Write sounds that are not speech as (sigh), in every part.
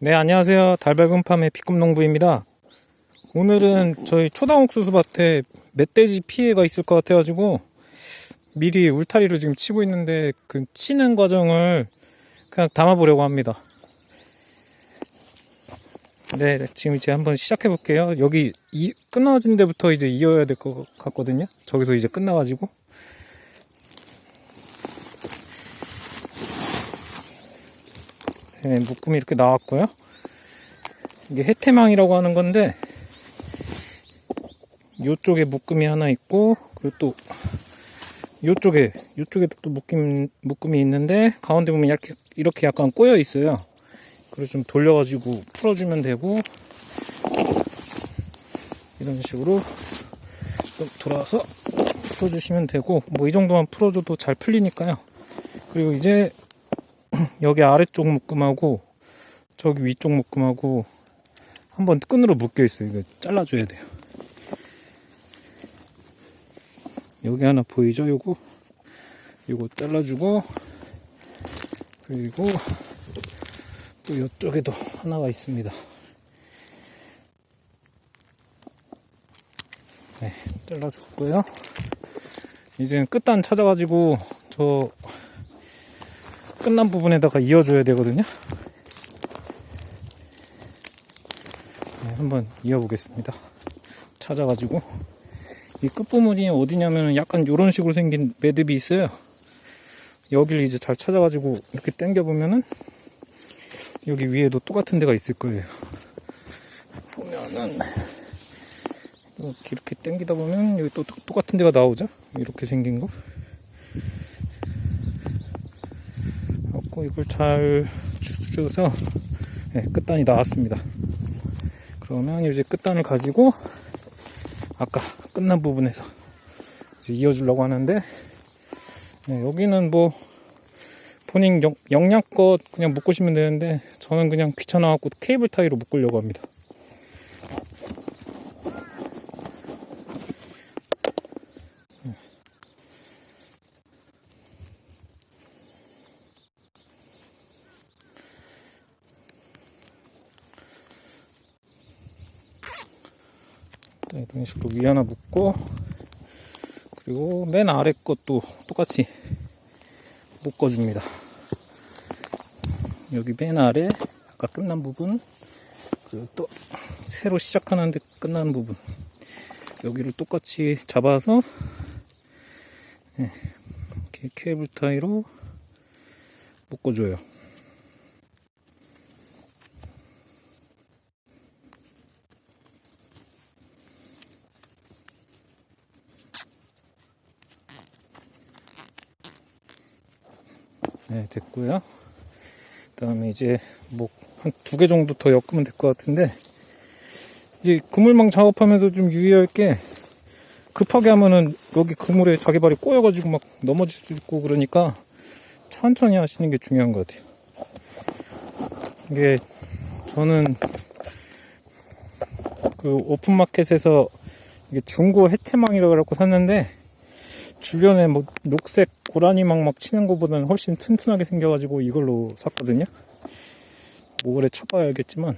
네, 안녕하세요. 달발금팜의 피꿈농부입니다. 오늘은 저희 초당옥수수 밭에 멧돼지 피해가 있을 것 같아가지고 미리 울타리를 지금 치고 있는데 그 치는 과정을 그냥 담아보려고 합니다. 네, 지금 이제 한번 시작해 볼게요. 여기 이, 끊어진 데부터 이제 이어야 될 것 같거든요. 저기서 이제 끝나가지고. 네, 묶음이 이렇게 나왔고요. 이게 해태망이라고 하는 건데 이쪽에 묶음이 하나 있고 그리고 또 이쪽에 이쪽에 또 묶임 묶음이 있는데 가운데 보면 이렇게 이렇게 약간 꼬여 있어요. 그래서 좀 돌려가지고 풀어주면 되고 이런 식으로 좀 돌아서 풀어주시면 되고 뭐 이 정도만 풀어줘도 잘 풀리니까요. 그리고 이제 (clears throat) 여기 아래쪽 묶음하고 저기 위쪽 묶음하고 한번 끈으로 묶여 있어요. 이거 잘라줘야 돼요. 여기 하나 보이죠? 요거 요거 잘라주고 그리고 또 이쪽에도 하나가 있습니다. 네, 잘라줬고요. 이제 끝단 찾아가지고 저 끝난 부분에다가 이어줘야 되거든요. 네, 한번 이어보겠습니다. 찾아가지고 이 끝부분이 어디냐면 약간 이런 식으로 생긴 매듭이 있어요. 여기를 이제 잘 찾아가지고 이렇게 당겨 보면은 여기 위에도 똑같은 데가 있을 거예요. 보면은 이렇게 이렇게 당기다 보면 여기 또 똑같은 데가 나오죠. 이렇게 생긴 거. 갖고 이걸 잘 주워서 네, 끝단이 나왔습니다. 그러면 이제 끝단을 가지고 아까 끝난 부분에서 이어주려고 하는데 네, 여기는 뭐 본인 영, 영양껏 그냥 묶으시면 되는데 저는 그냥 귀찮아갖고 케이블 타이로 묶으려고 합니다. 이런 식으로 위 하나 묶고 그리고 맨 아래 것도 똑같이 묶어줍니다. 여기 맨 아래 아까 끝난 부분 그리고 또 새로 시작하는데 끝난 부분 여기를 똑같이 잡아서 네, 이렇게 케이블 타이로 묶어줘요. 됐고요. 그 다음에 이제 뭐 한 두 개 정도 더 엮으면 될 것 같은데 이제 그물망 작업하면서 좀 유의할 게 급하게 하면은 여기 그물에 자기 발이 꼬여가지고 막 넘어질 수 있고 그러니까 천천히 하시는 게 중요한 것 같아요. 이게 저는 그 오픈마켓에서 이게 중고 해태망이라고 그래갖고 샀는데 주변에 뭐 녹색 고라니망 막 치는 것보다는 훨씬 튼튼하게 생겨가지고 이걸로 샀거든요. 뭐 그래 쳐봐야 알겠지만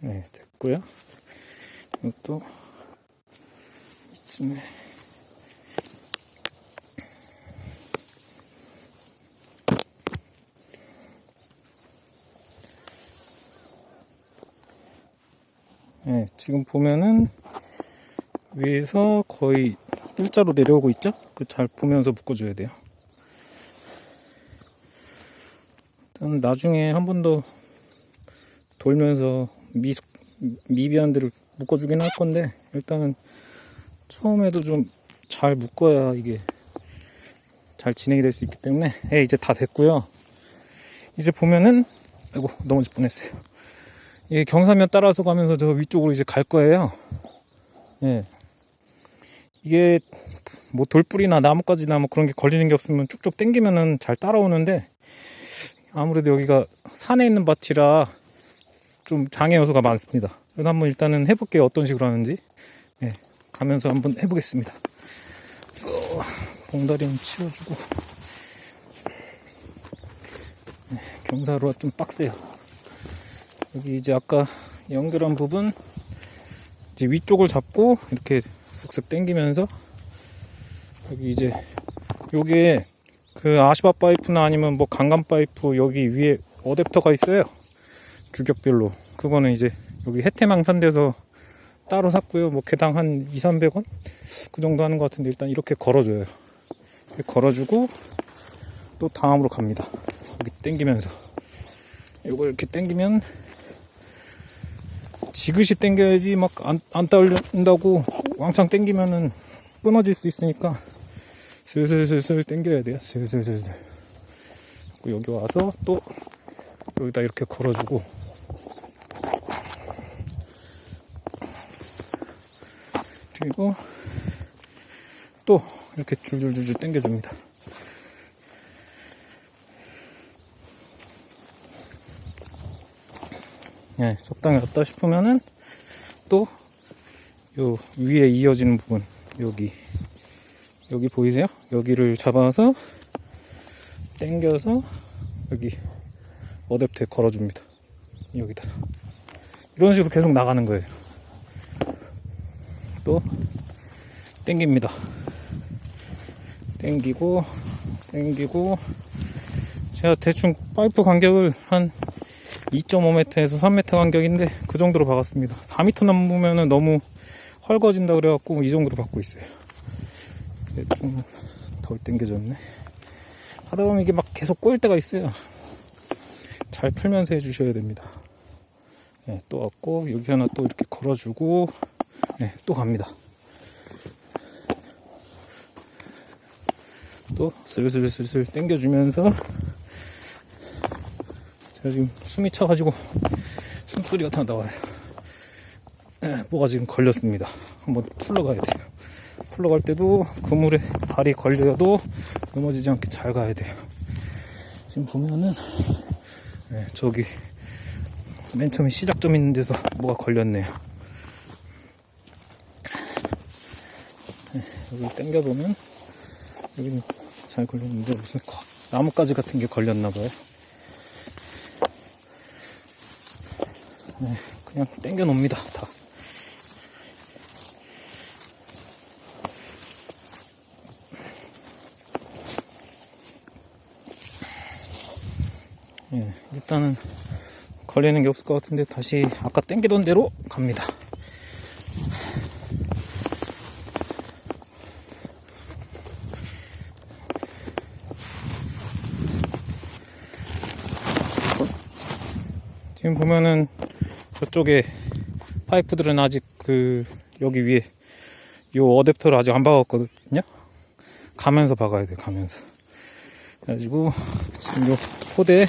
네 됐고요. 이것도 이쯤에 네, 지금 보면은 위에서 거의 일자로 내려오고 있죠? 그 잘 보면서 묶어줘야 돼요. 일단 나중에 한 번 더 돌면서 미, 미비한 데를 묶어주긴 할 건데 일단은 처음에도 좀 잘 묶어야 이게 잘 진행이 될 수 있기 때문에 예, 이제 다 됐고요. 이제 보면은 아이고 넘어질 뻔했어요. 이 경사면 따라서 가면서 저 위쪽으로 이제 갈 거예요. 예. 이게 뭐 돌뿌리나 나뭇가지나 뭐 그런 게 걸리는 게 없으면 쭉쭉 당기면은 잘 따라오는데 아무래도 여기가 산에 있는 밭이라 좀 장애 요소가 많습니다. 그래서 한번 일단은 해볼게요. 어떤 식으로 하는지. 네, 가면서 한번 해보겠습니다. 어, 봉다리는 치워주고. 네, 경사로가 좀 빡세요. 여기 이제 아까 연결한 부분 이제 위쪽을 잡고 이렇게 슥슥 당기면서 여기 이제 요게 그 아시바 파이프나 아니면 뭐 강간 파이프 여기 위에 어댑터가 있어요. 규격별로. 그거는 이제 여기 해태망산돼서 따로 샀고요. 뭐 개당 한 2, 300원? 그 정도 하는 것 같은데 일단 이렇게 걸어줘요. 이렇게 걸어주고 또 다음으로 갑니다. 여기 당기면서. 요거 이렇게 당기면 지그시 당겨야지 막 안 안 따른다고 왕창 당기면은 끊어질 수 있으니까 슬슬슬슬 당겨야 돼요. 슬슬슬슬. 여기 와서 또 여기다 이렇게 걸어주고 그리고 또 이렇게 줄줄줄줄 당겨줍니다. 네, 적당히 왔다 싶으면은 또 요 위에 이어지는 부분 여기 여기 보이세요? 여기를 잡아서 당겨서 여기 어댑터에 걸어줍니다. 여기다 이런 식으로 계속 나가는 거예요. 또 당깁니다. 당기고 당기고 제가 대충 파이프 간격을 한 2.5m에서 3m 간격인데 그 정도로 박았습니다. 4m 넘으면 너무 헐거진다 그래갖고 이 정도로 박고 있어요. 좀덜 당겨졌네. 하다 보면 이게 막 계속 꼬일 때가 있어요. 잘 풀면서 해주셔야 됩니다. 네, 또 왔고 여기 하나 또 이렇게 걸어주고 네, 또 갑니다. 또 슬슬슬슬 당겨주면서 제가 지금 숨이 차가지고 숨소리가 다 나와요. 네, 뭐가 지금 걸렸습니다. 한번 풀러가야 돼요. 풀러갈 때도 그물에 발이 걸려도 넘어지지 않게 잘 가야 돼요. 지금 보면은 네, 저기 맨 처음에 시작점 있는 데서 뭐가 걸렸네요. 네, 여기 당겨보면 여기는 잘 걸렸는데 무슨 거- 나뭇가지 같은 게 걸렸나 봐요. 네, 그냥 당겨 놓습니다. 다. 예, 일단은 걸리는 게 없을 것 같은데 다시 아까 땡기던 대로 갑니다. 지금 보면은 저쪽에 파이프들은 아직 그 여기 위에 요 어댑터를 아직 안 박았거든요. 가면서 박아야 돼, 가면서. 그래가지고 지금 요 포대에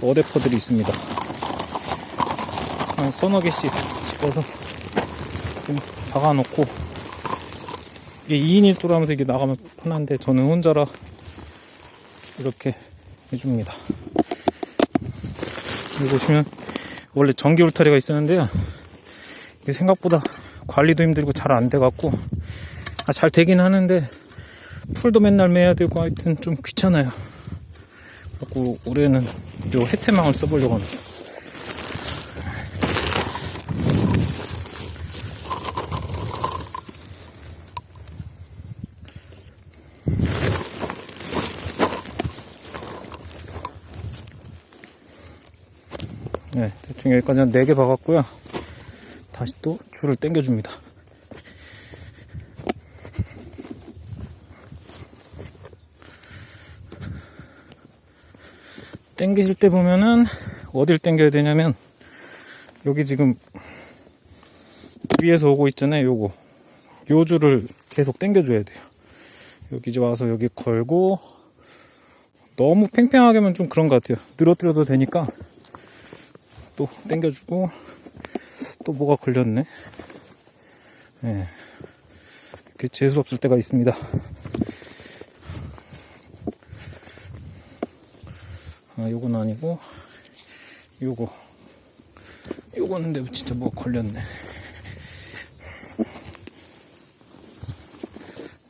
어댑터들이 있습니다. 한 서너 개씩 집어서 좀 박아놓고 이게 2인 1조로 하면서 이게 나가면 편한데 저는 혼자라 이렇게 해줍니다. 여기 보시면 원래 전기 울타리가 있었는데요. 이게 생각보다 관리도 힘들고 잘 안 돼갖고 아, 잘 되긴 하는데 풀도 맨날 매야 되고 하여튼 좀 귀찮아요. 그래갖고 올해는 요 해태망을 써보려고 합니다. 네, 대충 여기까지 한 4개 박았고요. 다시 또 줄을 당겨줍니다. 당기실 때 보면은 어딜 당겨야 되냐면 여기 지금 위에서 오고 있잖아요 요거 요 줄을 계속 당겨줘야 돼요 여기 이제 와서 여기 걸고 너무 팽팽하게 하면 좀 그런 것 같아요 늘어뜨려도 되니까 또 당겨주고 또 뭐가 걸렸네. 예. 이렇게 재수 없을 때가 있습니다. 아, 요건 아니고 요거. 근데 진짜 뭐가 걸렸네.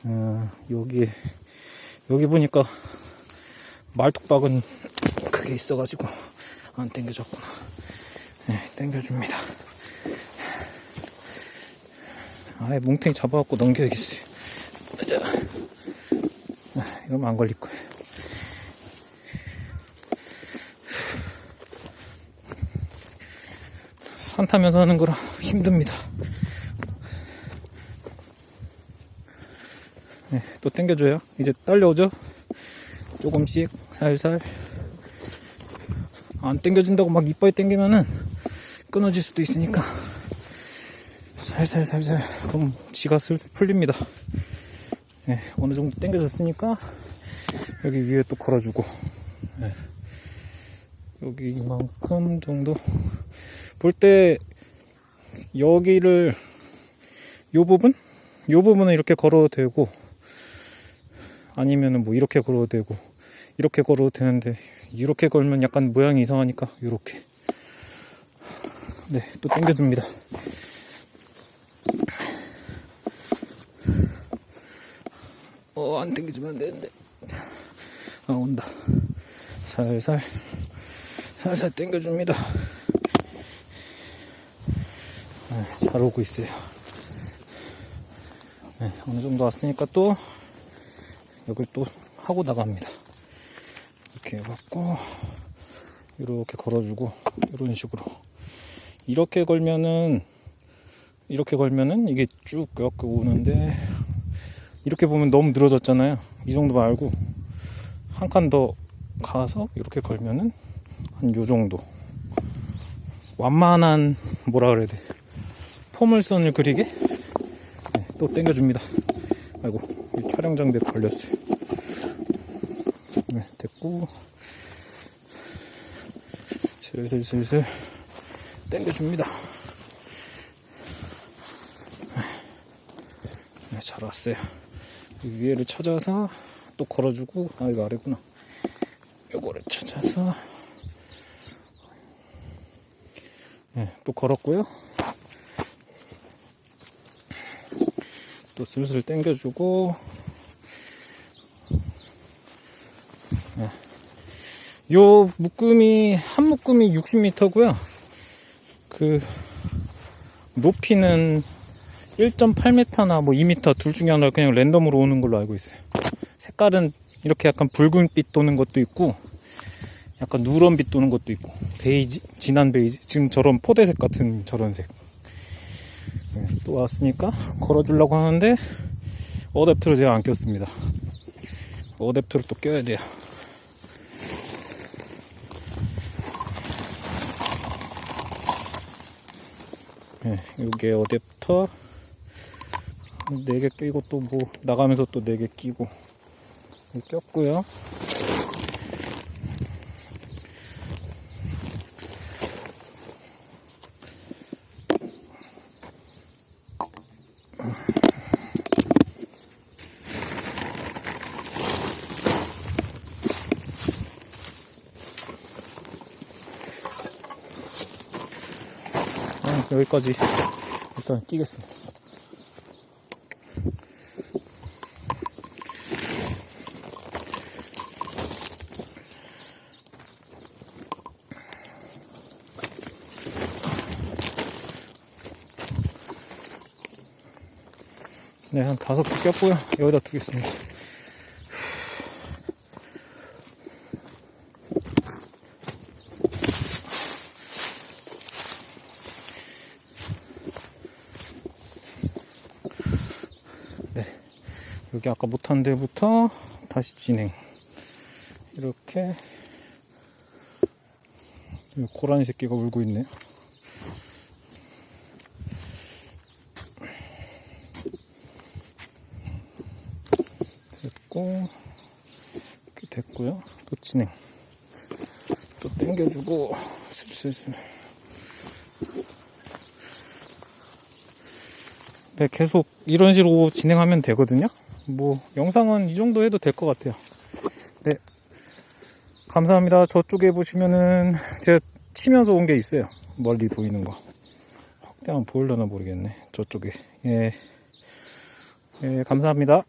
어, 여기 여기 보니까 말뚝박은 크게 있어가지고 안 당겨졌구나 네, 당겨줍니다 아예 뭉탱이 잡아갖고 넘겨야겠어요 자, 아, 이러면 안 걸릴 거예요 산 타면서 하는 거라 힘듭니다. 네, 또 당겨줘요. 이제 딸려오죠? 조금씩 살살. 안 당겨진다고 막 이빨 당기면은 끊어질 수도 있으니까. 살살 살살. 그럼 지가 슬슬 풀립니다. 네, 어느 정도 당겨졌으니까 여기 위에 또 걸어주고. 네. 여기 이만큼 정도. 볼 때 여기를 요 부분? 요 부분은 이렇게 걸어도 되고 아니면은 뭐 이렇게 걸어도 되고 이렇게 걸어도 되는데 이렇게 걸면 약간 모양이 이상하니까 이렇게 네 또 당겨줍니다. 어 안 당겨주면 안 되는데. 아 온다. 살살 살살 당겨줍니다. 네, 잘 오고 있어요. 네, 어느 정도 왔으니까 또 여길 또 하고 나갑니다. 이렇게 해갖고 이렇게 걸어주고 이런 식으로 이렇게 걸면은 이렇게 걸면은 이게 쭉 이렇게 오는데 이렇게 보면 너무 늘어졌잖아요. 이 정도 말고 한 칸 더 가서 이렇게 걸면은 한 요 정도 완만한 뭐라 그래야 돼 포물선을 그리게 네, 또 당겨줍니다. 아이고 이 촬영 장비에 걸렸어요. 네, 됐고 슬슬슬슬 당겨줍니다. 네, 잘 왔어요. 이 위에를 찾아서 또 걸어주고 아 이거 아래구나. 요거를 찾아서 네, 또 걸었고요. 또 슬슬 당겨주고 네. 요 묶음이 한 묶음이 60m고요. 그 높이는 1.8m나 뭐 2m 둘 중에 하나 그냥 랜덤으로 오는 걸로 알고 있어요. 색깔은 이렇게 약간 붉은빛 도는 것도 있고 약간 누런빛 도는 것도 있고 베이지 진한 베이지 지금 저런 포대색 같은 저런 색. 네, 또 왔으니까 걸어주려고 하는데 어댑터를 제가 안 꼈습니다. 어댑터를 또 껴야 돼요 네, 요게 어댑터. 4개 끼고 또 뭐 나가면서 또 4개 끼고. 꼈고요 여기까지 일단 끼겠습니다. 네, 한 다섯 개 꼈고요. 여기다 두겠습니다. 여기 아까 못한 데부터 다시 진행. 이렇게. 이 고라니 새끼가 울고 있네요. 됐고, 이렇게 됐고요. 또 진행. 또 당겨주고, 슬슬슬. 네, 계속 이런 식으로 진행하면 되거든요. 뭐, 영상은 이 정도 해도 될 것 같아요. 네. 감사합니다. 저쪽에 보시면은, 제가 치면서 온 게 있어요. 멀리 보이는 거. 확대하면 보일려나 모르겠네. 저쪽에. 예. 예, 감사합니다.